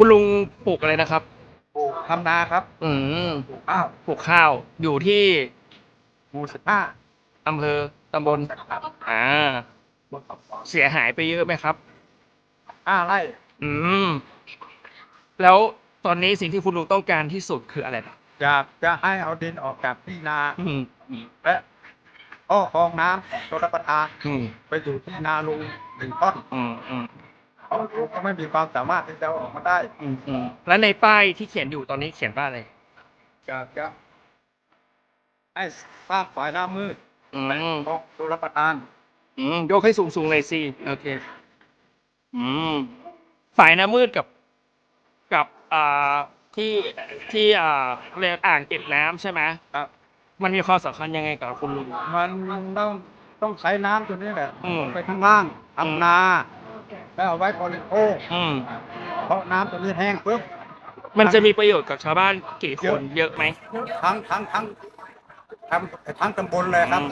คุณลุงปลูกอะไรนะครับ ปลูกทำนาครับ อืมปลูกข้าวปลูกข้าว อยู่ที่หมู่สิบห้าอำเภอตำบลครับอ่าเสียหายไปเยอะไหมครับ ห้าไร่อืม แล้วตอนนี้สิ่งที่คุณลุงต้องการที่สุดคืออะไรนะอยากจะให้เอาดินออกจากที่นาอืมและอ้อคลองน้ำชลประทานอืมไปอยู่ที่นาลุงหนึ่งต้น อืมอืมเพราะลุง ก็ไม่มีความสามารถที่จะเอาออกมาได้อืมอืมแล้วในป้ายที่เขียนอยู่ตอนนี้เขียนว่าอะไรอยากจะให้สร้างฝ่ายน้ำมืดอืมของชลประทานอืมยกให้สูงสูงๆเลยสิโอเค อืมฝ่ายน้ำมืดกับ กับอ่าที่ที่อ่าเรียกอ่างเก็บน้ำใช่ไหมครับ มันมีความสำคัญยังไงกับคุณลุง มันต้องต้องใช้น้ำตัวนี้แหละอืม ไปข้างล่างอืมทำนา แล้วเอาไว้บริโภคอืม เพราะน้ำตัวนี้แห้งปุ๊บมันจะมีประโยชน์กับชาวบ้านกี่คนเยอะเยอะไหม ทั้งทั้งทั้งทั้งทั้งตำบลเลยครับ